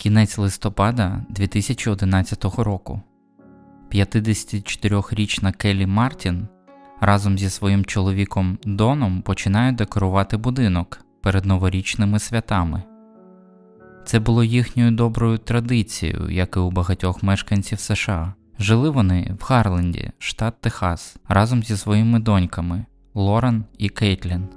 Кінець листопада 2011 року. 54-річна Келі Мартін разом зі своїм чоловіком Доном починає декорувати будинок перед новорічними святами. Це було їхньою доброю традицією, як і у багатьох мешканців США. Жили вони в Харленді, штат Техас, разом зі своїми доньками Лорен і Кейтлін.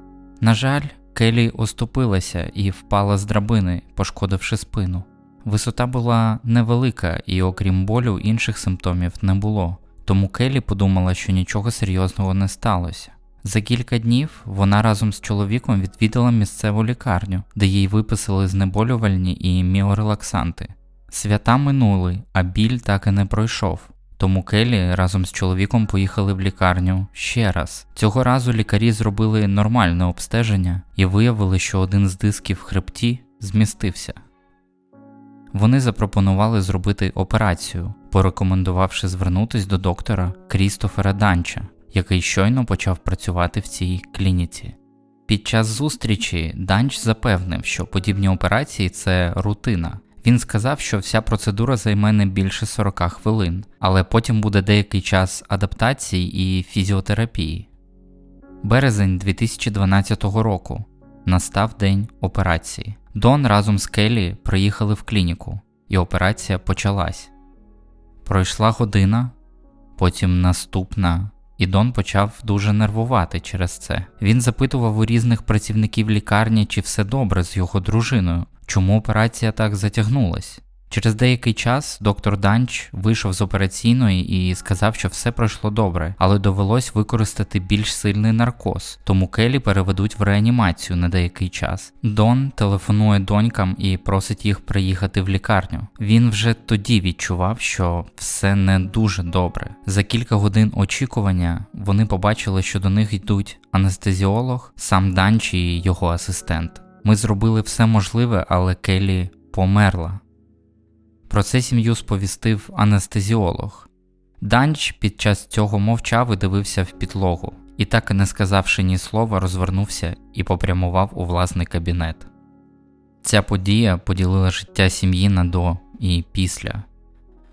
На жаль, Келі оступилася і впала з драбини, пошкодивши спину. Висота була невелика, і окрім болю, інших симптомів не було, тому Келі подумала, що нічого серйозного не сталося. За кілька днів вона разом з чоловіком відвідала місцеву лікарню, де їй виписали знеболювальні і міорелаксанти. Свята минули, а біль так і не пройшов. Тому Келі разом з чоловіком поїхали в лікарню ще раз. Цього разу лікарі зробили нормальне обстеження і виявили, що один з дисків в хребті змістився. Вони запропонували зробити операцію, порекомендувавши звернутись до доктора Крістофера Данча, який щойно почав працювати в цій клініці. Під час зустрічі Данч запевнив, що подібні операції це рутина. Він сказав, що вся процедура займе не більше 40 хвилин, але потім буде деякий час адаптації і фізіотерапії. Березень 2012 року настав день операції. Дон разом з Келлі приїхали в клініку, і операція почалась. Пройшла година, потім наступна, і Дон почав дуже нервувати через це. Він запитував у різних працівників лікарні, чи все добре з його дружиною, чому операція так затягнулась. Через деякий час доктор Данч вийшов з операційної і сказав, що все пройшло добре, але довелось використати більш сильний наркоз, тому Келі переведуть в реанімацію на деякий час. Дон телефонує донькам і просить їх приїхати в лікарню. Він вже тоді відчував, що все не дуже добре. За кілька годин очікування вони побачили, що до них йдуть анестезіолог, сам Данч і його асистент. Ми зробили все можливе, але Келі померла. Про це сім'ю сповістив анестезіолог. Данч під час цього мовчав і дивився в підлогу, і так і не сказавши ні слова, розвернувся і попрямував у власний кабінет. Ця подія поділила життя сім'ї на до і після.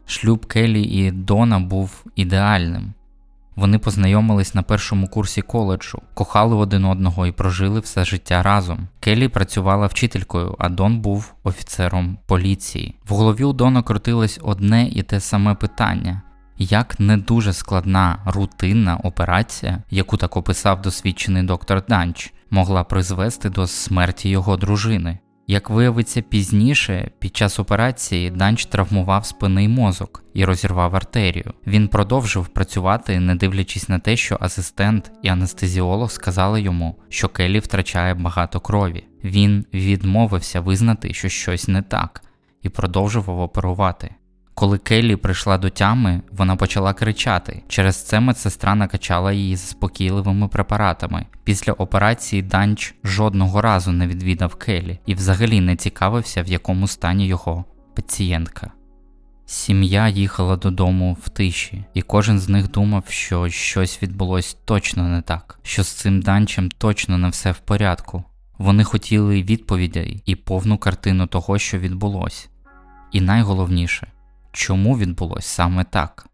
Шлюб Келі і Дона був ідеальним. Вони познайомились на першому курсі коледжу, кохали один одного і прожили все життя разом. Келі працювала вчителькою, а Дон був офіцером поліції. В голові у Дона крутилось одне і те саме питання. Як не дуже складна рутинна операція, яку так описав досвідчений доктор Данч, могла призвести до смерті його дружини. Як виявиться пізніше, під час операції Данч травмував спинний мозок і розірвав артерію. Він продовжив працювати, не дивлячись на те, що асистент і анестезіолог сказали йому, що Келі втрачає багато крові. Він відмовився визнати, що щось не так, і продовжував оперувати. Коли Келлі прийшла до тями, вона почала кричати. Через це медсестра накачала її заспокійливими препаратами. Після операції Данч жодного разу не відвідав Келлі і взагалі не цікавився, в якому стані його пацієнтка. Сім'я їхала додому в тиші, і кожен з них думав, що щось відбулось точно не так, що з цим данчем точно не все в порядку. Вони хотіли відповідей і повну картину того, що відбулось. І найголовніше чому відбулось саме так.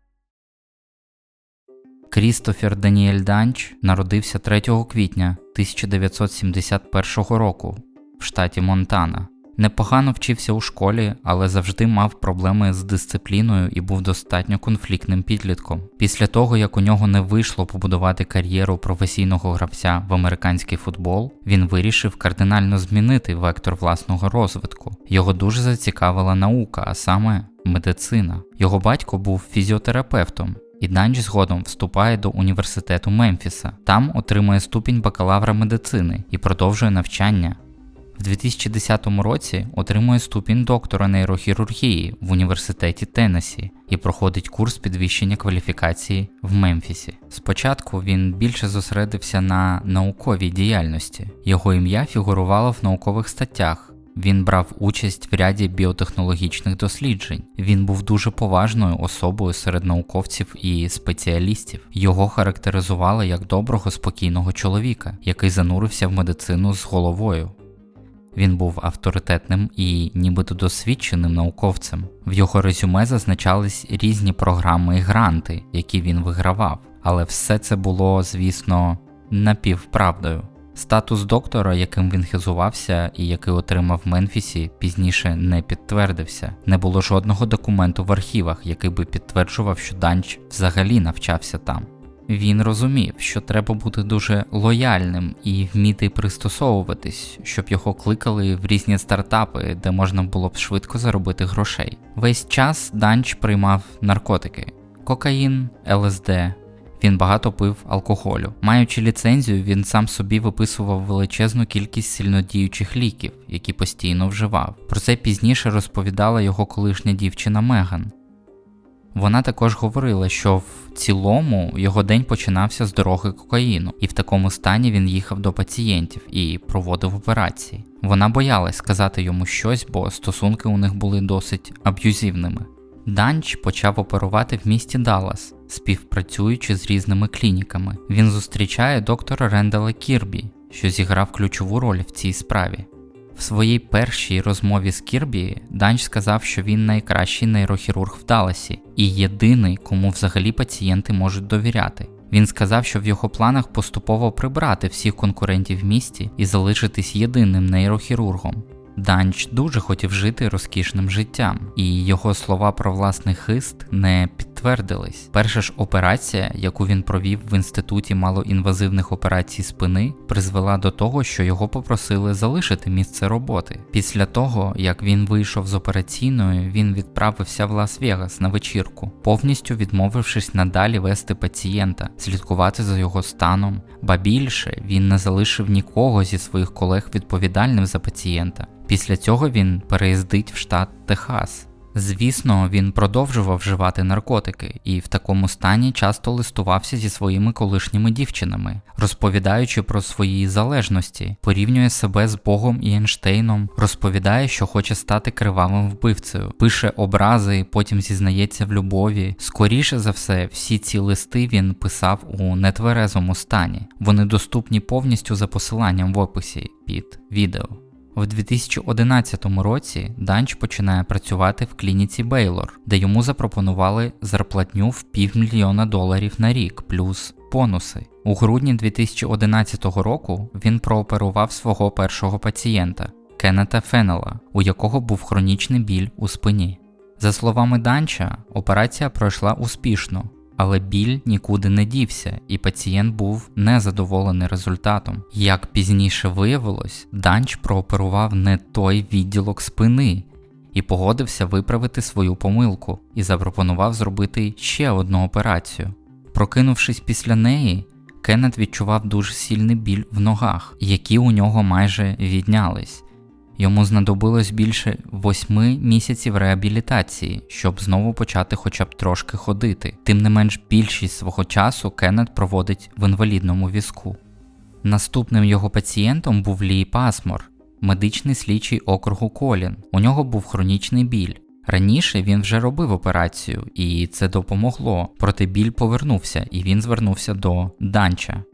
Крістофер Даніель Данч народився 3 квітня 1971 року в штаті Монтана. Непогано вчився у школі, але завжди мав проблеми з дисципліною і був достатньо конфліктним підлітком. Після того, як у нього не вийшло побудувати кар'єру професійного гравця в американський футбол, він вирішив кардинально змінити вектор власного розвитку. Його дуже зацікавила наука, а саме медицина. Його батько був фізіотерапевтом. І Данч згодом вступає до університету Мемфіса. Там отримує ступінь бакалавра медицини і продовжує навчання. В 2010 році отримує ступінь доктора нейрохірургії в університеті Теннесі і проходить курс підвищення кваліфікації в Мемфісі. Спочатку він більше зосередився на науковій діяльності. Його ім'я фігурувало в наукових статтях. Він брав участь в ряді біотехнологічних досліджень. Він був дуже поважною особою серед науковців і спеціалістів. Його характеризували як доброго спокійного чоловіка, який занурився в медицину з головою. Він був авторитетним і нібито досвідченим науковцем. В його резюме зазначались різні програми і гранти, які він вигравав, але все це було, звісно, напівправдою. Статус доктора, яким він хизувався і який отримав в Менфісі, пізніше не підтвердився. Не було жодного документу в архівах, який би підтверджував, що Данч взагалі навчався там. Він розумів, що треба бути дуже лояльним і вміти пристосовуватись, щоб його кликали в різні стартапи, де можна було б швидко заробити грошей. Весь час Данч приймав наркотики: кокаїн, ЛСД. Він багато пив алкоголю. Маючи ліцензію, він сам собі виписував величезну кількість сильнодіючих ліків, які постійно вживав. Про це пізніше розповідала його колишня дівчина Меган. Вона також говорила, що в цілому його день починався з дороги кокаїну, і в такому стані він їхав до пацієнтів і проводив операції. Вона боялась сказати йому щось, бо стосунки у них були досить аб'юзивними. Данч почав оперувати в місті Даллас, співпрацюючи з різними клініками. Він зустрічає доктора Рендала Кірбі, що зіграв ключову роль в цій справі. В своїй першій розмові з Кірбі Данч сказав, що він найкращий нейрохірург в Далласі і єдиний, кому взагалі пацієнти можуть довіряти. Він сказав, що в його планах поступово прибрати всіх конкурентів в місті і залишитись єдиним нейрохірургом. Данч дуже хотів жити розкішним життям, і його слова про власний хист не підтвердились. Перша ж операція, яку він провів в інституті малоінвазивних операцій спини, призвела до того, що його попросили залишити місце роботи. Після того, як він вийшов з операційної, він відправився в Лас-Вегас на вечірку, повністю відмовившись надалі вести пацієнта, слідкувати за його станом, ба більше він не залишив нікого зі своїх колег відповідальним за пацієнта. Після цього він переїздить в штат Техас. Звісно, він продовжував вживати наркотики і в такому стані часто листувався зі своїми колишніми дівчинами, розповідаючи про свої залежності, порівнює себе з Богом і Ейнштейном, розповідає, що хоче стати кривавим вбивцею, пише образи, потім зізнається в любові. Скоріше за все, всі ці листи він писав у нетверезому стані. Вони доступні повністю за посиланням в описі під відео. В 2011 році Данч починає працювати в клініці Бейлор, де йому запропонували зарплатню в півмільйона доларів на рік, плюс бонуси. У грудні 2011 року він прооперував свого першого пацієнта Кеннета Феннела, у якого був хронічний біль у спині. За словами Данча, операція пройшла успішно, але біль нікуди не дівся, і пацієнт був незадоволений результатом. Як пізніше виявилось, Данч прооперував не той відділок спини і погодився виправити свою помилку і запропонував зробити ще одну операцію. Прокинувшись після неї, Кеннет відчував дуже сильний біль в ногах, які у нього майже віднялись. Йому знадобилось більше восьми місяців реабілітації, щоб знову почати хоча б трошки ходити. Тим не менш, більшість свого часу Кеннет проводить в інвалідному візку. Наступним його пацієнтом був Лій Пасмор, медичний слідчий округу Колін. У нього був хронічний біль. Раніше він вже робив операцію, і це допомогло, проте біль повернувся і він звернувся до Данча.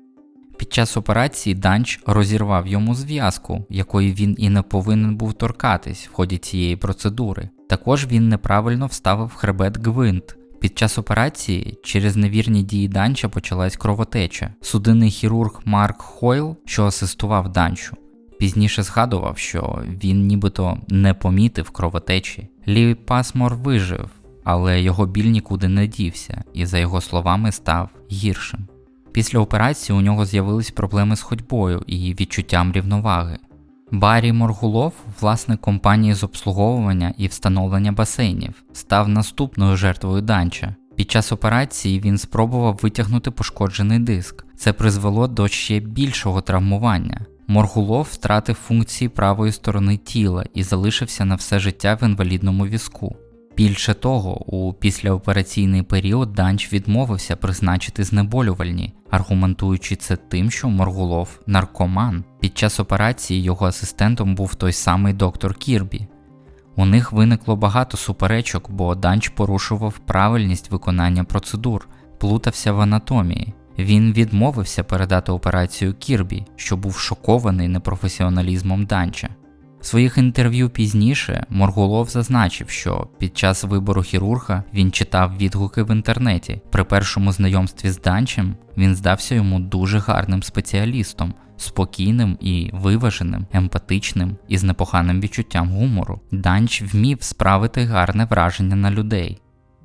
Під час операції Данч розірвав йому зв'язку, якої він і не повинен був торкатись в ході цієї процедури. Також він неправильно вставив хребет гвинт. Під час операції через невірні дії Данча почалась кровотеча. Судинний хірург Марк Хойл, що асистував Данчу, пізніше згадував, що він нібито не помітив кровотечі. Лівий Пасмор вижив, але його біль нікуди не дівся і, за його словами, став гіршим. Після операції у нього з'явились проблеми з ходьбою і відчуттям рівноваги. Баррі Моргулов, власник компанії з обслуговування і встановлення басейнів, став наступною жертвою данча. Під час операції він спробував витягнути пошкоджений диск. Це призвело до ще більшого травмування. Моргулов втратив функції правої сторони тіла і залишився на все життя в інвалідному візку. Більше того, у післяопераційний період Данч відмовився призначити знеболювальні, аргументуючи це тим, що Моргулов наркоман. Під час операції його асистентом був той самий доктор Кірбі. У них виникло багато суперечок, бо Данч порушував правильність виконання процедур, плутався в анатомії. Він відмовився передати операцію Кірбі, що був шокований непрофесіоналізмом Данча. В своїх інтерв'ю пізніше Моргулов зазначив, що під час вибору хірурга він читав відгуки в інтернеті. При першому знайомстві з Данчем він здався йому дуже гарним спеціалістом, спокійним і виваженим, емпатичним і з непоганим відчуттям гумору. Данч вмів справити гарне враження на людей.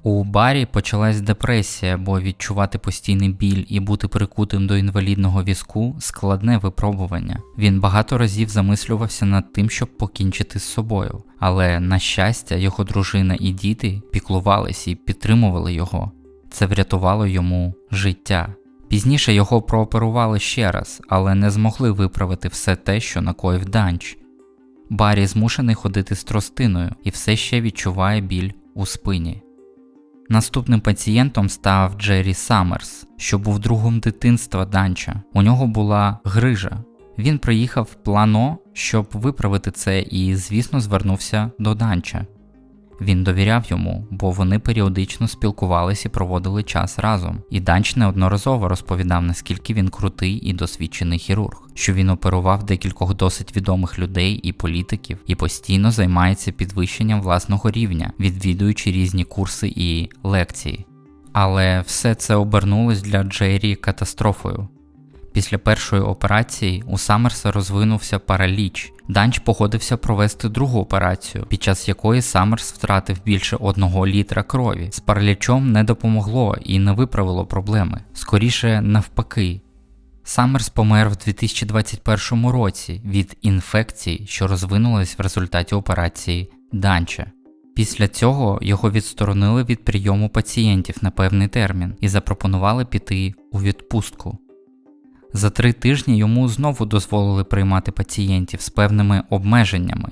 У барі почалась депресія, бо відчувати постійний біль і бути прикутим до інвалідного візку складне випробування. Він багато разів замислювався над тим, щоб покінчити з собою, але, на щастя, його дружина і діти піклувались і підтримували його. Це врятувало йому життя. Пізніше його прооперували ще раз, але не змогли виправити все те, що накоїв данч. Барі змушений ходити з тростиною і все ще відчуває біль у спині. Наступним пацієнтом став Джері Саммерс, що був другом дитинства Данча. У нього була грижа. Він приїхав в плано, щоб виправити це, і, звісно, звернувся до Данча. Він довіряв йому, бо вони періодично спілкувалися і проводили час разом. І Данч неодноразово розповідав, наскільки він крутий і досвідчений хірург, що він оперував декількох досить відомих людей і політиків і постійно займається підвищенням власного рівня, відвідуючи різні курси і лекції. Але все це обернулось для Джері катастрофою. Після першої операції у Саммерса розвинувся параліч. Данч погодився провести другу операцію, під час якої Саммерс втратив більше одного літра крові. З паралічом не допомогло і не виправило проблеми. Скоріше навпаки. Саммерс помер в 2021 році від інфекції, що розвинулась в результаті операції Данча. Після цього його відсторонили від прийому пацієнтів на певний термін і запропонували піти у відпустку. За три тижні йому знову дозволили приймати пацієнтів з певними обмеженнями.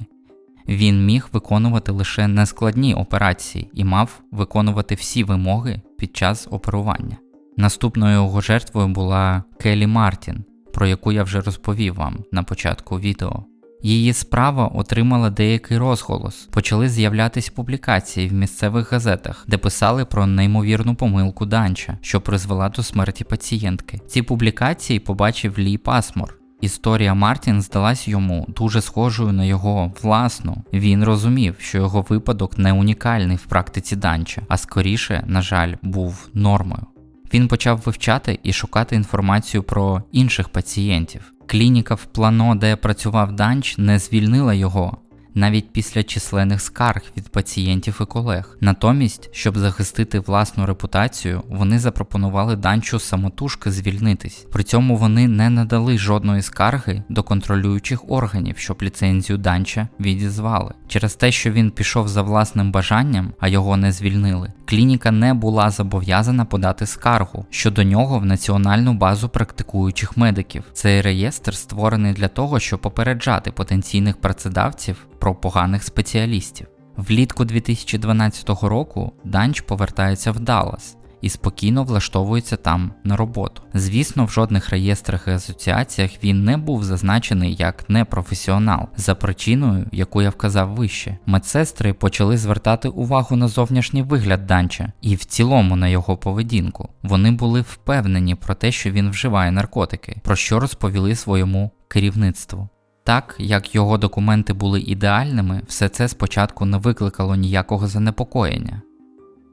Він міг виконувати лише нескладні операції і мав виконувати всі вимоги під час оперування. Наступною його жертвою була Келі Мартін, про яку я вже розповів вам на початку відео. Її справа отримала деякий розголос. Почали з'являтися публікації в місцевих газетах, де писали про неймовірну помилку Данча, що призвела до смерті пацієнтки. Ці публікації побачив Лі Пасмор. Історія Мартін здалась йому дуже схожою на його власну. Він розумів, що його випадок не унікальний в практиці Данча, а скоріше, на жаль, був нормою. Він почав вивчати і шукати інформацію про інших пацієнтів. Клініка в плано, де працював Данч, не звільнила його навіть після численних скарг від пацієнтів і колег. Натомість, щоб захистити власну репутацію, вони запропонували данчу самотужки звільнитись. При цьому вони не надали жодної скарги до контролюючих органів, щоб ліцензію данча відізвали. Через те, що він пішов за власним бажанням, а його не звільнили. Клініка не була зобов'язана подати скаргу щодо нього в національну базу практикуючих медиків. Цей реєстр створений для того, щоб попереджати потенційних працедавців про поганих спеціалістів. Влітку 2012 року Данч повертається в Даллас і спокійно влаштовується там на роботу. Звісно, в жодних реєстрах і асоціаціях він не був зазначений як непрофесіонал за причиною, яку я вказав вище. Медсестри почали звертати увагу на зовнішній вигляд Данча і в цілому на його поведінку. Вони були впевнені про те, що він вживає наркотики, про що розповіли своєму керівництву. Так як його документи були ідеальними, все це спочатку не викликало ніякого занепокоєння.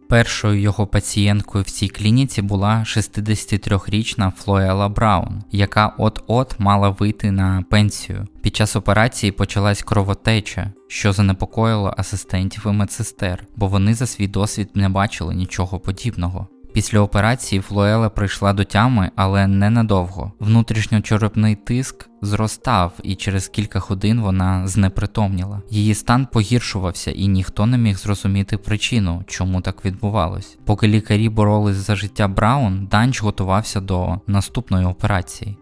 Першою його пацієнткою в цій клініці була 63-річна Флоела Браун, яка от-от мала вийти на пенсію. Під час операції почалась кровотеча, що занепокоїло асистентів і медсестер, бо вони за свій досвід не бачили нічого подібного. Після операції Флоела прийшла до тями, але ненадовго. Внутрішньочерепний тиск зростав, і через кілька годин вона знепритомніла. Її стан погіршувався, і ніхто не міг зрозуміти причину, чому так відбувалось. Поки лікарі боролись за життя Браун, Данч готувався до наступної операції.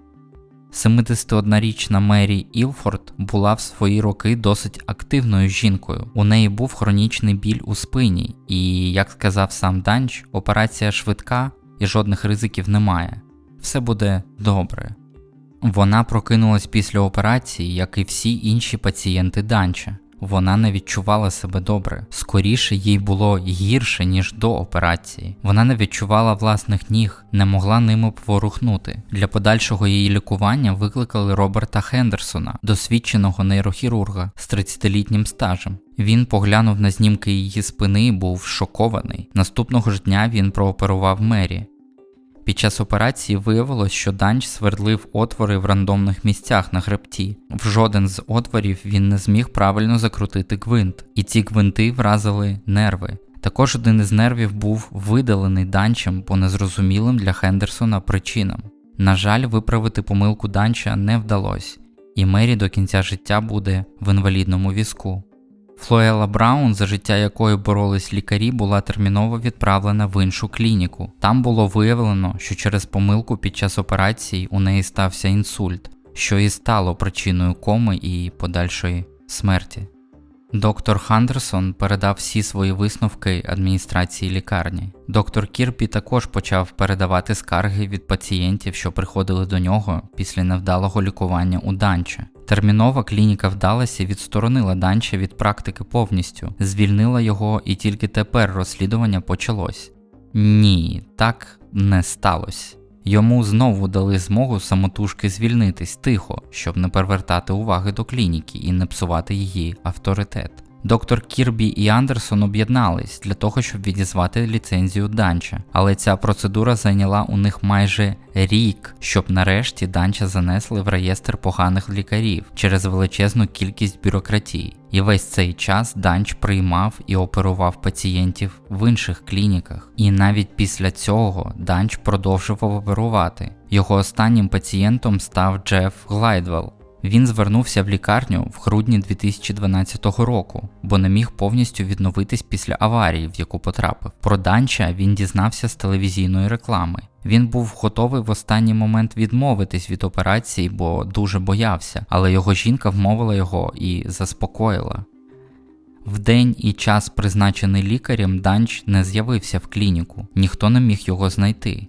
71-річна Мері Ілфорд була в свої роки досить активною жінкою. У неї був хронічний біль у спині, і, як сказав сам Данч, операція швидка і жодних ризиків немає. Все буде добре. Вона прокинулась після операції, як і всі інші пацієнти Данча. Вона не відчувала себе добре. Скоріше їй було гірше, ніж до операції. Вона не відчувала власних ніг, не могла ними поворухнути. Для подальшого її лікування викликали Роберта Хендерсона, досвідченого нейрохірурга з 30-літнім стажем. Він поглянув на знімки її спини і був шокований. Наступного ж дня він прооперував Мері. Під час операції виявилось, що Данч свердлив отвори в рандомних місцях на хребті. В жоден з отворів він не зміг правильно закрутити гвинт, і ці гвинти вразили нерви. Також один із нервів був видалений данчем по незрозумілим для Хендерсона причинам. На жаль, виправити помилку данча не вдалося, і Мері до кінця життя буде в інвалідному візку. Флоела Браун, за життя якої боролись лікарі, була терміново відправлена в іншу клініку. Там було виявлено, що через помилку під час операції у неї стався інсульт, що і стало причиною коми і подальшої смерті. Доктор Хандерсон передав всі свої висновки адміністрації лікарні. Доктор Кірпі також почав передавати скарги від пацієнтів, що приходили до нього після невдалого лікування у Данча. Термінова клініка вдалася відсторонила Данча від практики повністю, звільнила його, і тільки тепер розслідування почалось. Ні, так не сталося. Йому знову дали змогу самотужки звільнитись тихо, щоб не привертати уваги до клініки і не псувати її авторитет. Доктор Кірбі і Андерсон об'єднались для того, щоб відізвати ліцензію Данча, але ця процедура зайняла у них майже рік, щоб нарешті Данча занесли в реєстр поганих лікарів через величезну кількість бюрократії. І весь цей час Данч приймав і оперував пацієнтів в інших клініках. І навіть після цього Данч продовжував оперувати. Його останнім пацієнтом став Джеф Глайдвелл. Він звернувся в лікарню в грудні 2012 року, бо не міг повністю відновитись після аварії, в яку потрапив. Про Данча він дізнався з телевізійної реклами. Він був готовий в останній момент відмовитись від операції, бо дуже боявся, але його жінка вмовила його і заспокоїла. В день і час, призначений лікарем, Данч не з'явився в клініку, ніхто не міг його знайти.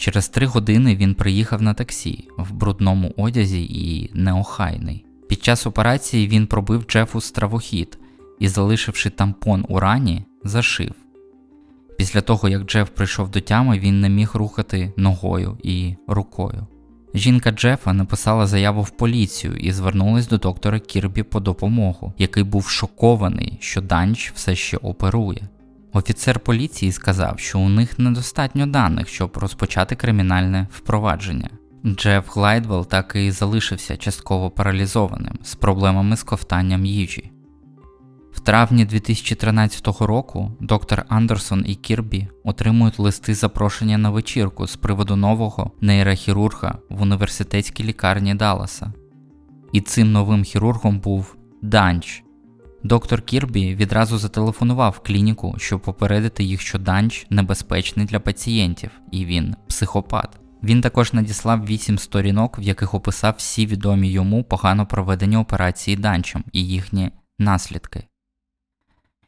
Через три години він приїхав на таксі в брудному одязі і неохайний. Під час операції він пробив Джефу стравохід і, залишивши тампон у рані, зашив. Після того, як Джеф прийшов до тями, він не міг рухати ногою і рукою. Жінка Джефа написала заяву в поліцію і звернулась до доктора Кірбі по допомогу, який був шокований, що Данч все ще оперує. Офіцер поліції сказав, що у них недостатньо даних, щоб розпочати кримінальне впровадження. Джеф Глайдвелл так і залишився частково паралізованим з проблемами з ковтанням їжі. В травні 2013 року доктор Андерсон і Кірбі отримують листи запрошення на вечірку з приводу нового нейрохірурга в університетській лікарні Далласа. І цим новим хірургом був Данч. Доктор Кірбі відразу зателефонував клініку, щоб попередити їх, що данч небезпечний для пацієнтів, і він психопат. Він також надіслав вісім сторінок, в яких описав всі відомі йому погано проведені операції данчем і їхні наслідки.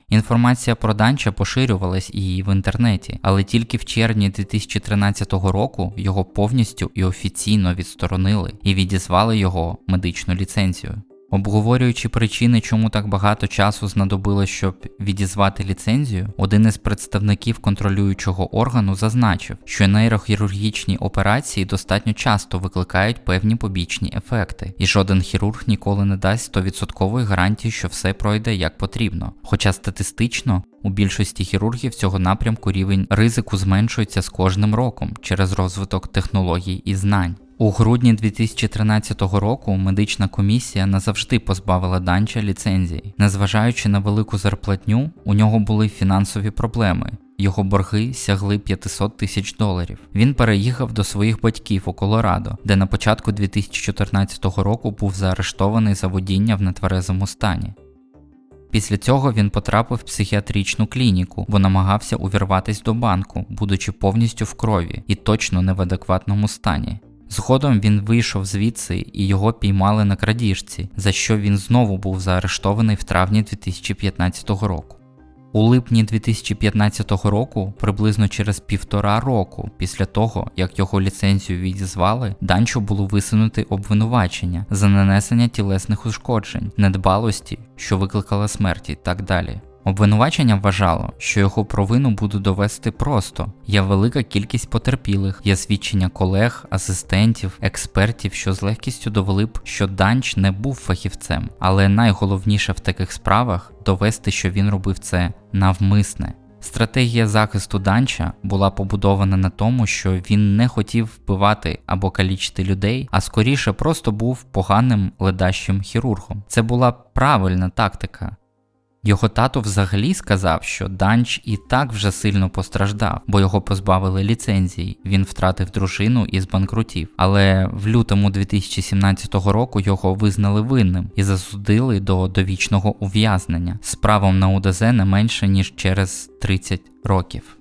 Інформація про данча поширювалась і в інтернеті, але тільки в червні 2013 року його повністю і офіційно відсторонили і відізвали його медичну ліцензію. Обговорюючи причини, чому так багато часу знадобилось, щоб відізвати ліцензію, один із представників контролюючого органу зазначив, що нейрохірургічні операції достатньо часто викликають певні побічні ефекти, і жоден хірург ніколи не дасть 100% гарантії, що все пройде як потрібно. Хоча статистично у більшості хірургів цього напрямку рівень ризику зменшується з кожним роком через розвиток технологій і знань. У грудні 2013 року медична комісія назавжди позбавила Данча ліцензії. Незважаючи на велику зарплатню, у нього були фінансові проблеми. Його борги сягли 500 тисяч доларів. Він переїхав до своїх батьків у Колорадо, де на початку 2014 року був заарештований за водіння в нетверезому стані. Після цього він потрапив в психіатричну клініку, бо намагався увірватись до банку, будучи повністю в крові і точно не в адекватному стані. Згодом він вийшов звідси і його піймали на крадіжці, за що він знову був заарештований в травні 2015 року. У липні 2015 року, приблизно через півтора року після того, як його ліцензію відізвали, Данчо було висунути обвинувачення за нанесення тілесних ушкоджень, недбалості, що викликала смерть і так далі. Обвинувачення вважало, що його провину буде довести просто. Є велика кількість потерпілих, є свідчення колег, асистентів, експертів, що з легкістю довели б, що Данч не був фахівцем, але найголовніше в таких справах довести, що він робив це навмисне. Стратегія захисту Данча була побудована на тому, що він не хотів вбивати або калічити людей, а скоріше просто був поганим ледащим хірургом. Це була правильна тактика. Його тато взагалі сказав, що Данч і так вже сильно постраждав, бо його позбавили ліцензії. Він втратив дружину і збанкрутів. Але в лютому 2017 року його визнали винним і засудили до довічного ув'язнення з правом на УДЗ не менше ніж через 30 років.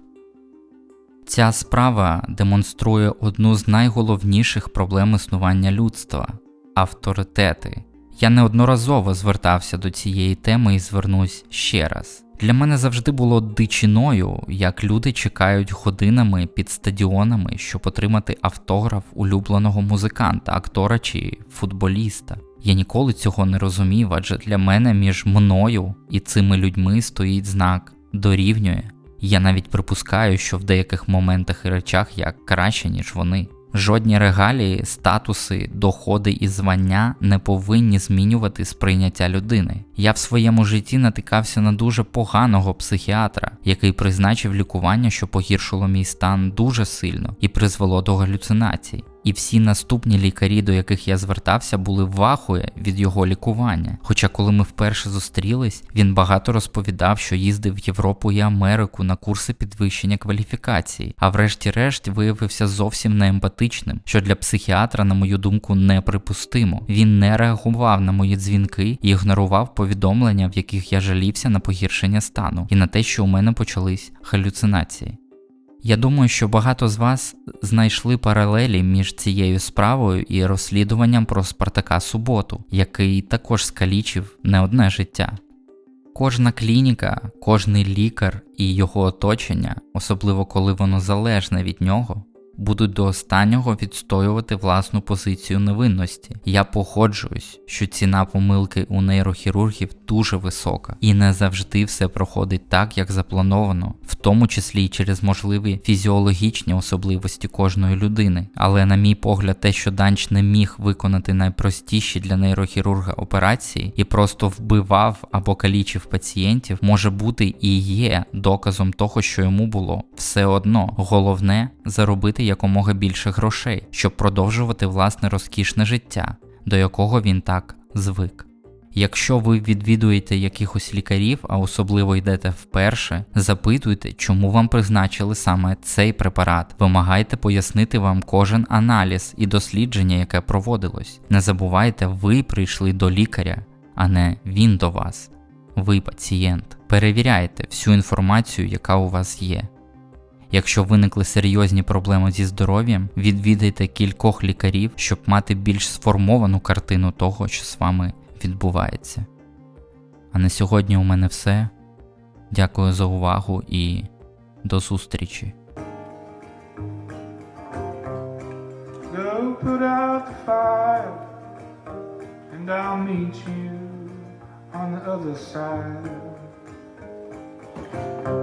Ця справа демонструє одну з найголовніших проблем існування людства авторитети. Я неодноразово звертався до цієї теми і звернусь ще раз. Для мене завжди було дичиною, як люди чекають годинами під стадіонами, щоб отримати автограф улюбленого музиканта, актора чи футболіста. Я ніколи цього не розумів, адже для мене між мною і цими людьми стоїть знак дорівнює. Я навіть припускаю, що в деяких моментах і речах я краще, ніж вони. Жодні регалії, статуси, доходи і звання не повинні змінювати сприйняття людини. Я в своєму житті натикався на дуже поганого психіатра, який призначив лікування, що погіршило мій стан дуже сильно і призвело до галюцинацій. І всі наступні лікарі, до яких я звертався, були в ахуї від його лікування. Хоча, коли ми вперше зустрілись, він багато розповідав, що їздив в Європу і Америку на курси підвищення кваліфікації, а врешті-решт виявився зовсім неемпатичним, що для психіатра, на мою думку, неприпустимо. Він не реагував на мої дзвінки і ігнорував повідомлення, в яких я жалівся на погіршення стану, і на те, що у мене почались галюцинації. Я думаю, що багато з вас знайшли паралелі між цією справою і розслідуванням про Спартака Суботу, який також скалічив не одне життя. Кожна клініка, кожний лікар і його оточення, особливо коли воно залежне від нього, будуть до останнього відстоювати власну позицію невинності. Я погоджуюсь, що ціна помилки у нейрохірургів дуже висока, і не завжди все проходить так, як заплановано, в тому числі й через можливі фізіологічні особливості кожної людини. Але, на мій погляд, те, що Данч не міг виконати найпростіші для нейрохірурга операції і просто вбивав або калічив пацієнтів, може бути і є доказом того, що йому було все одно головне заробити якомога більше грошей, щоб продовжувати власне розкішне життя, до якого він так звик. Якщо ви відвідуєте якихось лікарів, а особливо йдете вперше, запитуйте, чому вам призначили саме цей препарат. Вимагайте пояснити вам кожен аналіз і дослідження, яке проводилось. Не забувайте, ви прийшли до лікаря, а не він до вас. Ви пацієнт. Перевіряйте всю інформацію, яка у вас є. Якщо виникли серйозні проблеми зі здоров'ям, відвідайте кількох лікарів, щоб мати більш сформовану картину того, що з вами відбувається. А на сьогодні у мене все. Дякую за увагу і до зустрічі. Put you.